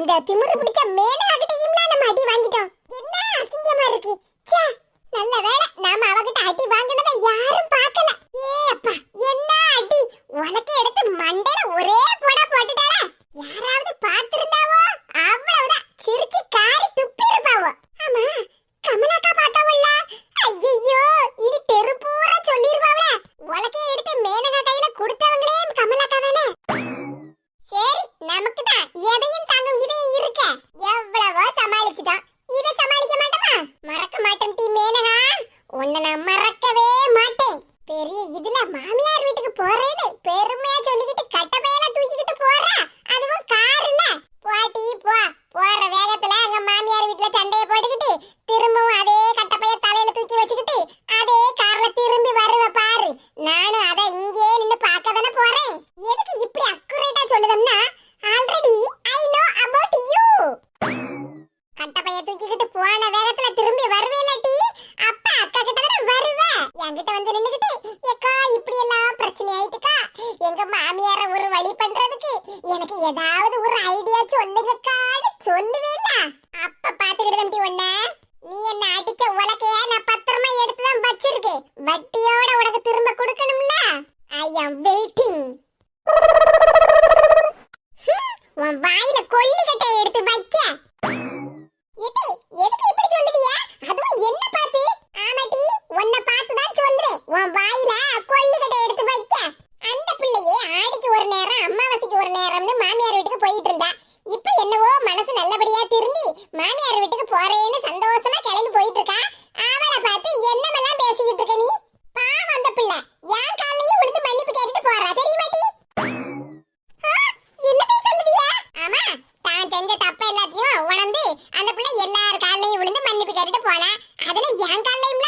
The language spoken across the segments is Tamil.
இந்த திமிரு பிடிச்ச மேனாகிட்டையும்லாம் நம்ம அடி வாங்கிட்டோம். என்ன அசிங்கமா இருக்கு? நல்ல வேலை நாம அவகிட்ட அடி வாங்கினதை யாரும் தூக்கிக்கிட்டு போன வேகத்துல திரும்பி வருவேல டி அப்பா அக்கா கிட்ட தான வருவ? என்கிட்ட வந்து நின்னுக்கிட்டு ஏக்கா இப்படி எல்லாம் பிரச்சனை ஆயிட்டுக்கா? எங்க மாமியார ஒரு வழி பண்றதுக்கு எனக்கு ஏதாவது அங்காலே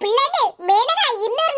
பிள்ளைக்கு மேனகா இன்னொரு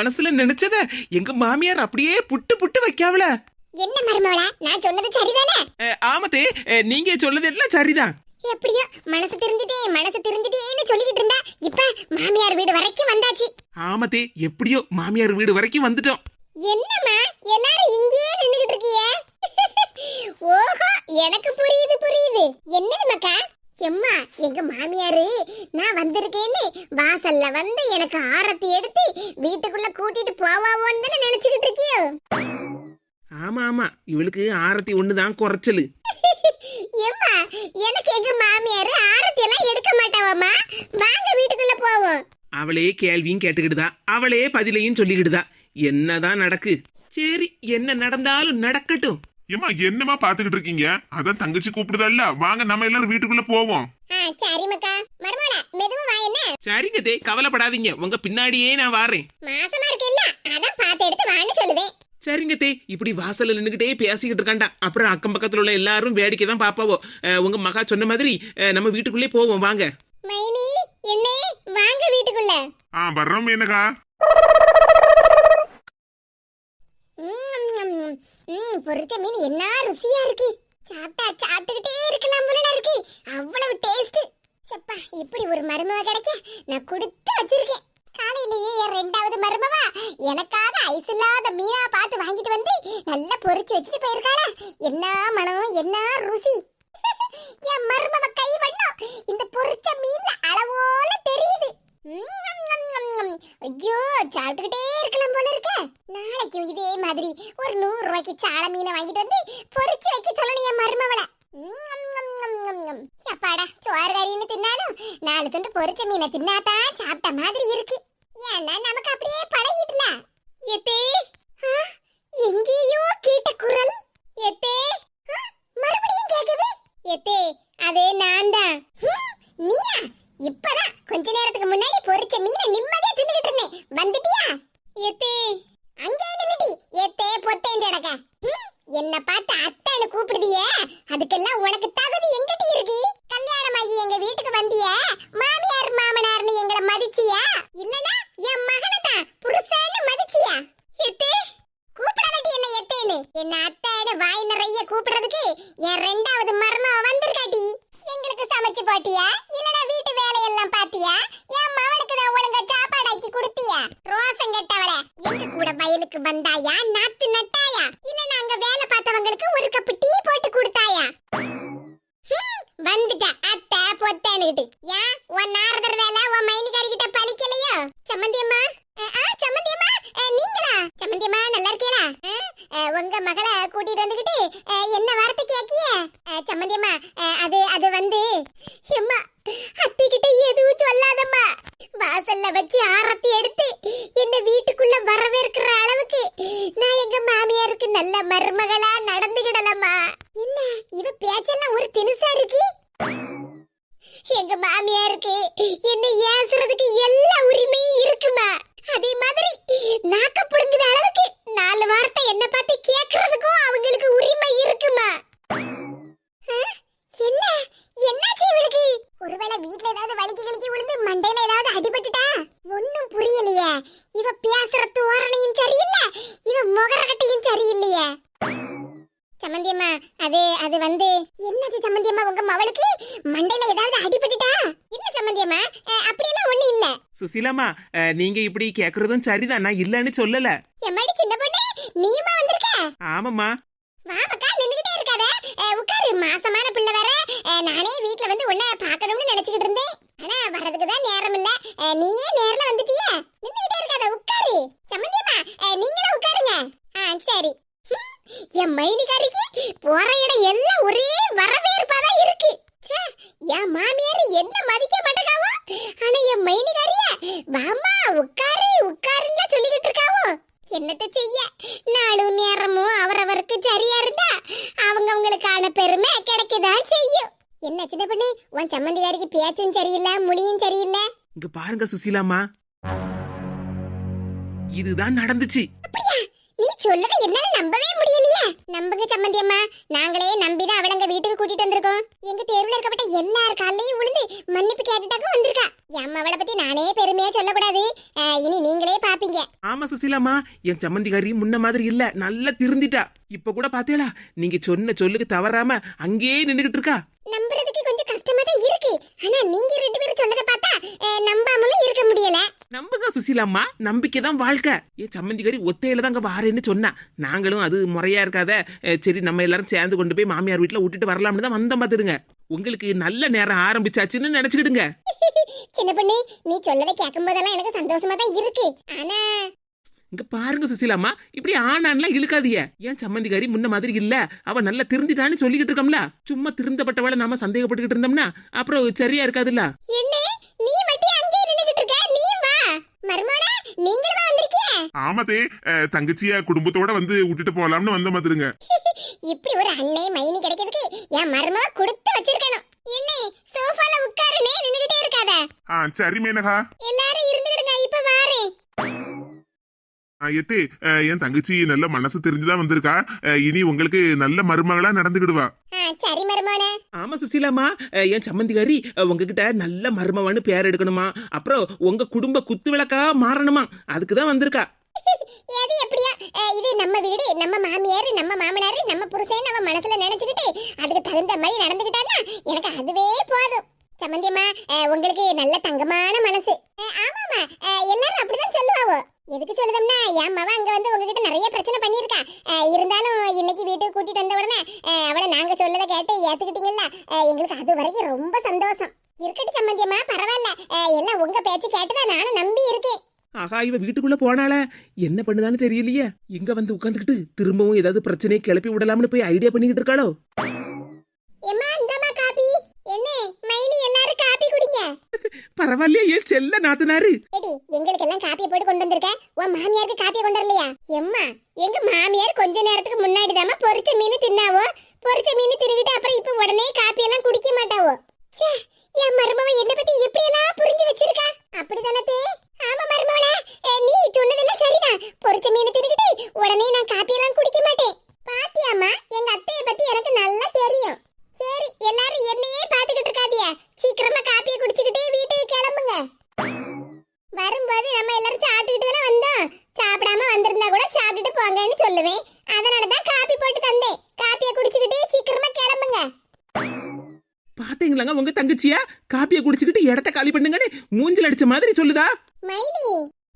மனசுல நினைச்சத எங்க மாமியார் அப்படியே புட்டு புட்டு வைக்காவல. என்ன மருமகளா? நான் சொன்னது சரிதானே? ஆமத்தே. நீங்க சொல்லுது எல்லாம் சரிதான். எப்படியோ? மனசு திருந்துட்டேன் மனசு திருந்துட்டேன்னு சொல்லிக்கிட்டு இருந்தா இப்ப மாமியார் வீடு வரைக்கும் வந்தாச்சு. ஆமத்தே எப்படியோ மாமியார் வீடு வரைக்கும் வந்துட்டோம். என்னம்மா? எல்லாரும் இங்கேயே நின்னுகிட்டு இருக்கீங்க ஓஹோ எனக்கு புரியுது புரியுது. என்னது மக்கா? எம்மா எங்க மாமியாரு நான் வந்திருக்கேன்னு வாசல்ல வந்து எனக்கு ஆரத்தி எடுத்து வீட்டுக்குள்ள கூட்டிட்டு போவாவோன்னு தானே நினைச்சுக்கிட்டு இருக்கியோ? ஆமா ஆமா. இவளுக்கு ஆரத்தி ஒண்ணுதான் குறைச்சலு. எம்மா எனக்கு எங்க மாமியாரு ஆரத்தி எல்லாம் எடுக்க மாட்டாவாம்மா. வாங்க வீட்டுக்குள்ள போவோம். அவளே கேள்வியும் கேட்டுக்கிட்டுதா. அவளே பதிலையும் சொல்லிக்கிட்டுதா. என்னதான் நடக்கு? சரி என்ன நடந்தாலும் நடக்கட்டும். ஏமா என்னமா பாத்துக்கிட்டு இருக்கீங்க? அதான் தங்கச்சி கூப்பிடுதல்ல வாங்க நம்ம எல்லாரும் வீட்டுக்குள்ள போவோம். ஆ சரி மக்கா. மருமகள மெதுவா வா என்ன? சரிங்க தே கவலைப்படாதீங்க. உங்க பின்னாடியே நான் வாரேன். மாசமா இருக்கேல்ல? அதான் பார்த்து எடுத்து வான்னு சொல்லுதேன் சரிங்க தே. இப்படி வாசல்ல நின்னுகிட்டே பேசிக்கிட்டு இருக்காண்டா. அப்புறம் அக்கம் பக்கத்துல உள்ள எல்லாரும் வேடிக்கை தான் பாப்பாவோ உங்க மகா சொன்ன மாதிரி நம்ம வீட்டுக்குள்ளே போவோம். வாங்க. மைனி என்னே? வாங்க வீட்டுக்குள்ள. ஆ வர்றோம் என்னக்கா ம், பொரிச்ச மீன் என்ன ருசியா இருக்கு. சாப்பிட்டா சாப்பிட்டுக்கிட்டே இருக்கலாம் போல இருக்கு. அவ்வளவு டேஸ்ட் சப்பா இப்படி ஒரு மருமவ கிடைக்க நான் கொடுத்து வச்சிருக்கேன். காலையிலேயே என் ரெண்டாவது மருமவா எனக்காக ஐஸ் இல்லாத மீனா பார்த்து வாங்கிட்டு வந்து நல்லா பொரிச்சு வச்சுட்டு போயிருக்காளா. என்ன மனம் என்ன ருசி என் மருமவ கை வண்ணம் இந்த பொரிச்ச மீன்ல அளவோல தெரியுது ம், ம், ம், ம், ம். ஐயோ சாப்பிட்டுக்கிட்டே இருக்கலாம் போல இருக்க நாளைக்கும் இதே மாதிரி ஒரு நூறு ரூபாய்க்கு சால மீனை வாங்கிட்டு வந்து பொரிச்சு வைக்க சொல்லணும் என் மருமவளை. அப்பாடா சோறு கறின்னு தின்னாலும் நாலு துண்டு பொரிச்ச மீனை தின்னாதான் சாப்பிட்ட மாதிரி இருக்கு. ஏன்னா நமக்கு அப்படியே பழகிடல எத்தே எங்கேயோ கேட்ட குரல். எத்தே மறுபடியும் கேக்குது. எத்தே அதே நான் தான் நீயா இப்பதான் கொஞ்ச நேரத்துக்கு முன்னாடி பொரிச்ச மீனை நிம்மதியா தின்னுகிட்டு இருந்தேன் வந்துட்டியா எத்தே அங்கே நில்லடி எத்தே பொத்தேன் கிடக்க ஹம், என்ன பார்த்து அத்தான்னு கூப்பிடுதியே அதுக்கெல்லாம் உனக்கு தகுதி எங்கிட்ட இருக்கு கல்யாணமாகி எங்க வீட்டுக்கு வந்தியே மாமியார் மாமனார்னு எங்களை மதிச்சியா இல்லனா என் மகனை தான் புருஷன்னு மதிச்சியா எத்தே கூப்பிடாதடி என்ன எத்தேன்னு என்ன அத்தான்னு வாய் நிறைய கூப்பிடுறதுக்கு என் ரெண்டாவது மர்ம வந்திருக்காட்டி எங்களுக்கு சமைச்சு போட்டியா இல்லனா வீட்டு வேலையெல்லாம் பாத்தியா என் மவனுக்கு தான் ஒழுங்கா சாப்பாடாக்கி கொடுத்தியா ரோசம் கெட்டவள எங்க கூட வயலுக்கு வந்தாயா நாத்து நட்டாயா இல்ல நாங்க வேலை பார்த்தவங்களுக்கு ஒரு கப்பு டீ போட்டு கொடுத்தாயா ஹம், வந்துட்ட அத்தை பொத்தேன்னுகிட்டு ஏன் உன் நாரதர் வேலை உன் மைனிகாரி கிட்ட பலிக்கலையோ சம்மந்தியம்மா அஹ், ஆ சம்மந்தியம்மா அஹ், நீங்களா சம்மந்தியம்மா நல்லா இருக்கீங்களா அஹ், அஹ், உங்க மகளை கூட்டிட்டு வந்துகிட்டு அஹ், என்ன வார்த்தை கேக்கிய சம்மந்தியம்மா அஹ், அது அது வந்து எம்மா அத்தை கிட்ட எதுவும் சொல்லாதம்மா வாசல்ல வச்சு ஆரத்தி எடுத்து என்ன வீட்டுக்குள்ள வரவேற்கிற அளவுக்கு நான் எங்க மாமியாருக்கு நல்ல மருமகளா நடந்துகிடலம்மா என்ன இவ பேச்செல்லாம் ஒரு தினுசா இருக்கு எங்க மாமியாருக்கு என்ன ஏசுறதுக்கு எல்லா உரிமையும் இருக்குமா அதே மாதிரி நாக்க புடுங்குற அளவுக்கு நாலு வார்த்தை என்ன பார்த்து கேக்குறதுக்கும் அவங்களுக்கு உரிமை இருக்குமா ஆ? என்ன என்னாச்சு இவளுக்கு வீட்ல ஏதாவது வலிக்கு கிளிக்கி விழுந்து மண்டையில ஏதாவது அடிபட்டுட்டா? ஒண்ணும் புரியலையே. இவ பேசுற தோரணையும் சரியில்லை. இவ முகரகட்டையும் சரியில்லையே. சம்மந்தியம்மா அது அது வந்து என்னது சம்மந்தியம்மா உங்க மவளுக்கு? மண்டையில ஏதாவது அடிபட்டுட்டா? இல்ல சம்மந்தியம்மா அப்படியெல்லாம் ஒண்ணும் இல்ல. சுசீலாமா அஹ், நீங்க இப்படி கேக்குறதும் சரிதான்? நான் இல்லன்னு சொல்லல. எம்மாடி சின்ன பொண்ணு நீயுமா வந்திருக்க? ஆமாம்மா. வாமக்கா நின்னுகிட்டே இருக்காத. உட்காரு. மாசமான பிள்ளை வேற. நானே வீட்ல வந்து உன்னை பார்க்கணும்னு நினைச்சுக்கிட்டு இருந்தேன். ஆனா வரதுக்கு தான் நேரம் இல்ல நீயே நேர்ல வந்துட்டியே நின்னுகிட்டே இருக்காத உட்காரு சம்மந்தியம்மா அஹ், நீங்களும் உட்காருங்க ஆ சரி ஹம், என் மைனிகாரிக்கு போற இடம் எல்லாம் ஒரே வரவேற்பாதான் இருக்கு ச்சே, என் மாமியார் என்ன மதிக்க மாட்டேங்காவோ ஆனா என் மைனிகாரிய வாமா உட்காரு உட்காருன்னு சொல்லிக்கிட்டு இருக்காவோ என்னத்த செய்ய நாளும் நேரமும் அவரவருக்கு சரியா இருந்தா அவங்கவங்களுக்கான பெருமை கிடைக்கதான் செய்யும் என்ன சின்ன பண்ணு உன் சம்மந்திகாரிக்கு பேச்சும் சரியில்லை மொழியும் சரியில்லை இங்க பாருங்க சுசீலாமா இதுதான் நடந்துச்சு. நீ சொல்லத என்னால நம்பவே முடியலையே. நம்புங்க சம்மந்தி அம்மா. நாங்களே நம்பிதான் அவளங்க வீட்டுக்கு கூட்டிட்டு வந்திருக்கோம். எங்க தேர்வுல இருக்கப்பட்ட எல்லார் காலையும் விழுந்து மன்னிப்பு கேட்டுட்டாக்க வந்திருக்கா. என் அவளை பத்தி நானே பெருமையா சொல்லக்கூடாது. இனி நீங்களே பாப்பீங்க. ஆமா சுசீலாமா என் சம்மந்திகாரி முன்ன மாதிரி இல்ல. நல்லா திருந்திட்டா. இப்ப கூட பாத்தீங்களா? நீங்க சொன்ன சொல்லுக்கு தவறாம அங்கேயே நின்னுகிட்டு இருக்கா? நம்புறதுக்கு இருக்கு ஆனா நீங்க ரெண்டு பேரும் சொன்னதை பார்த்தா அஹ், நம்பாமலும் இருக்க முடியல. நம்புங்க சுசீலாம்மா நம்பிக்கை தான் வாழ்க்கை. என் சம்மந்திகாரி ஒத்தையில தான் அங்க வாரேன்னு சொன்னா. நாங்களும் அது முறையா இருக்காத சரி நம்ம எல்லாரும் சேர்ந்து கொண்டு போய் மாமியார் வீட்டுல விட்டுட்டு வரலாம்னு தான் வந்தோம் பாத்துருங்க உங்களுக்கு நல்ல நேரம் ஆரம்பிச்சாச்சுன்னு நினைச்சுக்கிடுங்க. சின்ன பொண்ணு நீ சொல்லதை கேட்கும் போதெல்லாம் எனக்கு சந்தோஷமா தான் இருக்கு. ஆனா இங்க பாருங்க சுசீலாம்மா இப்படி ஆனான்லாம் இழுக்காதீங்க. ஏன் சம்மந்திகாரி முன்ன மாதிரி இல்ல? அவ நல்லா திருந்திட்டான்னு சொல்லிக்கிட்டு இருக்கோம்ல. சும்மா திருந்தப்பட்டவளை நாம சந்தேகப்பட்டுக்கிட்டு இருந்தோம்னா அப்புறம் சரியா இருக்காதுல்ல? என்ன நீ மட்டும் அங்கே நின்னுகிட்டு இருக்க? நீ வா. மர்மோனா நீங்களும் ஆமாதே தங்கச்சிய குடும்பத்தோட வந்து விட்டுட்டு போலாம்னு வந்த மாதிரிங்க. இப்படி ஒரு அண்ணே மைனி கிடைக்கிறதுக்கு என் மருமக கொடுத்து வச்சிருக்கணும். என்ன சோஃபால உட்காருனே நின்னுகிட்டே இருக்காத. ஆ சரி மேனகா. எல்லாரும் இருந்துடுங்க இப்ப வாரேன். எத்தே என் தங்கச்சி நல்ல மனசு தெரிஞ்சுதான் வந்திருக்கா. இனி உங்களுக்கு நல்ல மருமகளா நடந்துக்கிடுவா சரி மருமோனே. ஆமா சுசீலாமா என் சம்மந்திகாரி உங்ககிட்ட நல்ல மருமவான்னு பேர் எடுக்கணுமா. அப்புறம் உங்க குடும்ப குத்து விளக்கா மாறணுமா. அதுக்கு தான் வந்திருக்கா. எது எப்படியோ? இது நம்ம வீடு நம்ம மாமியார் நம்ம மாமனார் நம்ம புருஷன் நம்ம மனசுல நினைச்சுக்கிட்டு அதுக்கு தகுந்த மாதிரி நடந்துக்கிட்டான்னா எனக்கு அதுவே போதும் சம்பந்தியம்மா அஹ், உங்களுக்கு நல்ல தங்கமான மனசு அஹ், ஆமாமா அஹ், எல்லாரும் அப்படிதான் சொல்லுவாவோ எதுக்கு சொல்லுதோம்னா என் மவ அங்க வந்து உங்ககிட்ட நிறைய பிரச்சனை பண்ணியிருக்கா அஹ், இருந்தாலும் இன்னைக்கு வீட்டுக்கு கூட்டிட்டு வந்த உடனே அஹ், அவளை நாங்க சொல்லதை கேட்டு ஏத்துக்கிட்டீங்கல்ல அஹ், எங்களுக்கு அது வரைக்கும் ரொம்ப சந்தோஷம் இருக்கட்டும் சம்பந்தியம்மா பரவாயில்ல அஹ், எல்லாம் உங்க பேச்சு கேட்டுதான் நானும் நம்பி இருக்கேன் ஆகா இவ வீட்டுக்குள்ள போனால என்ன பண்ணுதான்னு தெரியலையே. இங்க வந்து உட்காந்துக்கிட்டு திரும்பவும் ஏதாவது பிரச்சனையை கிளப்பி விடலாம்னு போய் ஐடியா பண்ணிக்கிட்டு இருக்காளோ? பரவாயில்லையே ஏன் செல்ல நாத்தனாரு? எடி எங்களுக்கு எல்லாம் காப்பியை போட்டு கொண்டு வந்திருக்க? உன் மாமியாருக்கு காப்பியை கொண்டு வரலையா? எம்மா எங்க மாமியார் கொஞ்ச நேரத்துக்கு முன்னாடி தாமா பொரிச்ச மீன் தின்னாவோ? பொரிச்ச மீன் தின்னுகிட்டு அப்புறம் இப்ப உடனே காப்பி எல்லாம் குடிக்க மாட்டாவோ? என் மருமவ என்ன பத்தி எப்படி எல்லாம் புரிஞ்சு வச்சிருக்கா? அப்படிதானே ஆமா மருமவள நீ சொன்னதெல்லாம் சரிதான் பொரிச்ச மீன் தின்னுகிட்டு உடனே நான் காப்பி எல்லாம் குடிக்க மாட்டேன். பாத்தியாமா எங்க அத்தைய பத்தி எனக்கு நல்லா தெரியும். சரி எல்லாரும் என்னையே பாத்துக்கிட்டு இருக்காதியா சீக்கிரமா காப்பியை குடிச்சுக்கிட்டே வீட்டுக்கு கிளம்புங்க. வரும்போது நம்ம எல்லாரும் சாப்பிட்டுக்கிட்டு தானே வந்தோம். சாப்பிடாம வந்திருந்தா கூட சாப்பிட்டுட்டு போங்கன்னு சொல்லுவேன். அதனால தான் காப்பி போட்டு தந்தேன். காப்பியை குடிச்சுக்கிட்டே சீக்கிரமா கிளம்புங்க. பாத்தீங்களாங்க உங்க தங்கச்சியா? காப்பியை குடிச்சுக்கிட்டு இடத்த காலி பண்ணுங்கன்னு மூஞ்சில் அடிச்ச மாதிரி சொல்லுதா? மைனி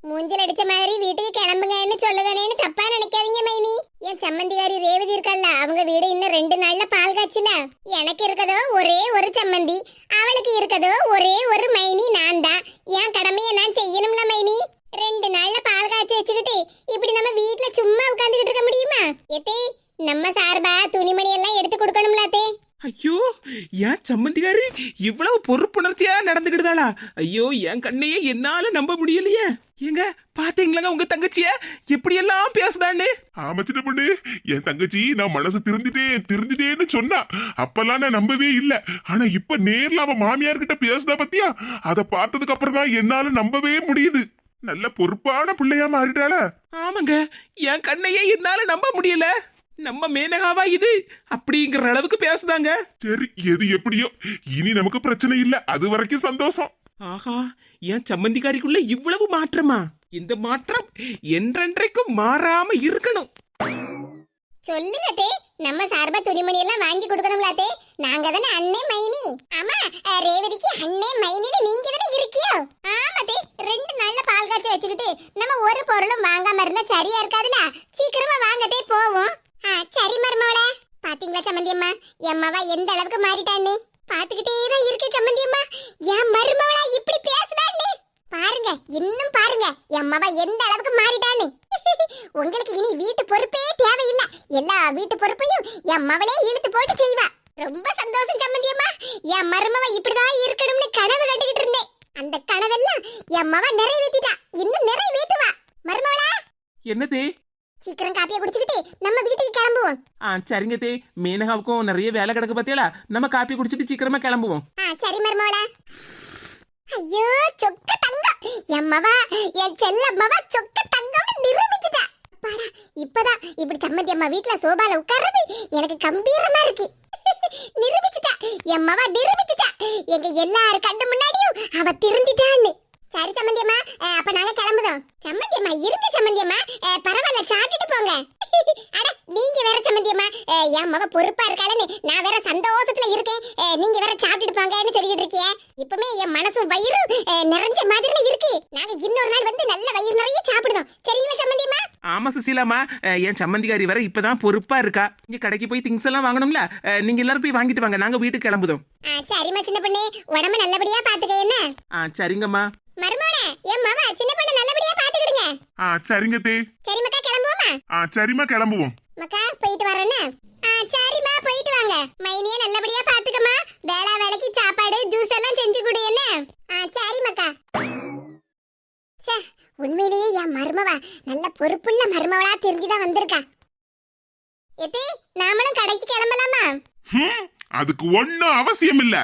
மூஞ்சில் அடிச்ச மாதிரி வீட்டுக்கு கிளம்புங்கன்னு சொல்லுதானேன்னு தப்பா நினைக்காதீங்க மைனி. என் சம்மந்திகாரி ரேவதி இருக்கல்ல அவங்க வீடு இன்னும் ரெண்டு நாள்ல பால் காய்ச்சல. எனக்கு இருக்கதோ ஒரே ஒரு சம்மந்தி அவளுக்கு இருக்கதோ ஒரே ஒரு மைனி நான் தான் என் கடமையை நான் செய்யணும்ல மைனி. ரெண்டு நாள்ல பால் காய்ச்சி வச்சுக்கிட்டு இப்படி நம்ம வீட்டுல சும்மா உட்காந்துக்கிட்டு இருக்க முடியுமா? எத்தே நம்ம சார் துணிமணி எல்லாம் எடுத்து கொடுக்கணும்ல அத்தே ஐயோ ஏன் சம்மந்திகாரி இவ்வளவு பொறுப்புணர்ச்சியா நடந்துக்கிடுதாளா? ஐயோ என் கண்ணையே என்னால நம்ப முடியலையே. ஏங்க பாத்தீங்களாங்க உங்க தங்கச்சிய? எப்படி எல்லாம் பேசுதான்னு? ஆமா சின்ன பொண்ணு என் தங்கச்சி நான் மனசு திருந்திட்டேன் திருந்திட்டேன்னு சொன்னா அப்பெல்லாம் நான் நம்பவே இல்ல. ஆனா இப்ப நேர்ல அவ மாமியார் கிட்ட பேசுதா பத்தியா? அத பார்த்ததுக்கு அப்புறம் தான் என்னால நம்பவே முடியுது. நல்ல பொறுப்பான பிள்ளையா மாறிட்டாள? ஆமாங்க என் கண்ணையே என்னால நம்ப முடியல. நம்ம மேனகாவா இது? அப்படிங்கிற அளவுக்கு பேசுதாங்க. சரி எது எப்படியோ. இனி நமக்கு பிரச்சனை இல்ல. அது வரைக்கும் சந்தோஷம். ஆஹா என் சம்மந்திக்காரிக்குள்ள இவ்வளவு மாற்றமா? இந்த மாற்றம் என்றென்றைக்கும் மாறாம இருக்கணும். சொல்லுங்க தே. நம்ம சார்பா துணிமணி எல்லாம் வாங்கி கொடுக்கணும்ல தே. நாங்க தானே அண்ணே மைனி. ஆமா ரேவதிக்கு அண்ணே மைனின்னு நீங்க தானே இருக்கியோ? ஆமா தே. ரெண்டு நாள்ல பால் காய்ச்சி வச்சுக்கிட்டு நம்ம ஒரு பொருளும் வாங்காம இருந்தா சரியா இருக்காதுல? சீக்கிரமா வாங்க தே. போவோம் ஆ, சரி மருமவள பாத்தீங்களா சம்மந்தியம்மா எம்மாவா எந்த அளவுக்கு மாறிட்டான்னு பாத்துக்கிட்டே தான் இருக்கு சம்மந்தியம்மா என் மருமவளா இப்படி பேசுதான்னு பாருங்க இன்னும் பாருங்க. எம்மாவா எந்த அளவுக்கு மாறிட்டான்னு உங்களுக்கு இனி வீட்டு பொறுப்பே தேவையில்லை. எல்லா வீட்டு பொறுப்பையும் என் மவளே இழுத்து போட்டு செய்வா. ரொம்ப சந்தோஷம் சம்மந்தியம்மா என் மருமவ இப்படிதான் இருக்கணும்னு கனவு கண்டுகிட்டு இருந்தேன். அந்த கனவெல்லாம் என் மவ நிறைவேத்திட்டா. இன்னும் நிறைவேற்றுவா மருமவளா என்னது? சீக்கிரம் காப்பியை குடிச்சுக்கிட்டு நம்ம வீட்டுக்கு கிளம்புவோம். ஆ சரிங்க தே. மேனகாவுக்கும் நிறைய வேலை கிடக்கு பாத்தியாளா? நம்ம காப்பி குடிச்சிட்டு சீக்கிரமா கிளம்புவோம். ஆ சரி மருமவளா ஐயோ சொக்க தங்கம். என் மவ என் செல்ல மவ சொக்க தங்கம்னு நிரூபிச்சுட்டா. அப்பாடா இப்பதான் இப்படி சம்மந்தி அம்மா வீட்ல சோபால உட்கார்றது எனக்கு கம்பீரமா இருக்கு. நிரூபிச்சுட்டா. என் மவ நிரூபிச்சுட்டா. எங்க எல்லாரு கண்ணு முன்னாடியும் அவ திருந்திட்டான்னு. சரி சம்மந்தி அம்மா அப்ப நாங்க கிளம்புதோம். சம்மந்தி அம்மா இருங்க சம்மந்தி அம்மா அஹ், பரவாயில்ல சாப்பிட்டுட்டு போங்க அட நீங்க வேற சம்மந்தி அம்மா மவ பொறுப்பா இருக்காளன்னு நான் வேற சந்தோஷத்துல இருக்கேன். நீங்க வேற சாப்பிட்டுட்டு போங்கன்னு சொல்லிட்டு இருக்கியே. இப்பமே என் மனசும் வயிறும் அஹ், நிறைஞ்ச மாதிரில இருக்கு. நாங்க இன்னொரு நாள் வந்து நல்ல வயிறு நிறைய சாப்பிடுதோம் சரிங்களா சம்மந்தி அம்மா ஆமா சுசீலாமா என் சம்மந்திகாரி வர இப்பதான் பொறுப்பா இருக்கா. இங்க கடைக்கு போய் திங்ஸ் எல்லாம் வாங்கணும்ல? நீங்க எல்லாரும் போய் வாங்கிட்டு வாங்க. நாங்க வீட்டுக்கு கிளம்புதோம். சரிம்மா சின்ன பொண்ணு. உடம்ப நல்லபடியா பாத்துக்க என்ன? சரிங்கம்மா. மருமோனே என் மவ சின்ன பொண்ணு நல்லபடியா பாத்துக்கிடுங்க. ஆ சரிங்க தே. சரி மக்கா கிளம்புவோமா? ஆ சரிம்மா கிளம்புவோம். மக்கா போயிட்டு வரேன்னு போயிட்டு மைனிய நல்லபடியா பாத்துக்கமா வேளா வேலைக்கு சாப்பாடு ஜூஸ் எல்லாம் செஞ்சு கொடு என்ன? ஆ சரி மக்கா. சே உண்மையிலேயே என் மருமவா நல்ல பொறுப்புள்ள மருமவளா தெரிஞ்சுதான் வந்திருக்கா. எத்தே நாமளும் கடைக்கு கிளம்பலாமா? அதுக்கு ஒன்னும் அவசியம் இல்லை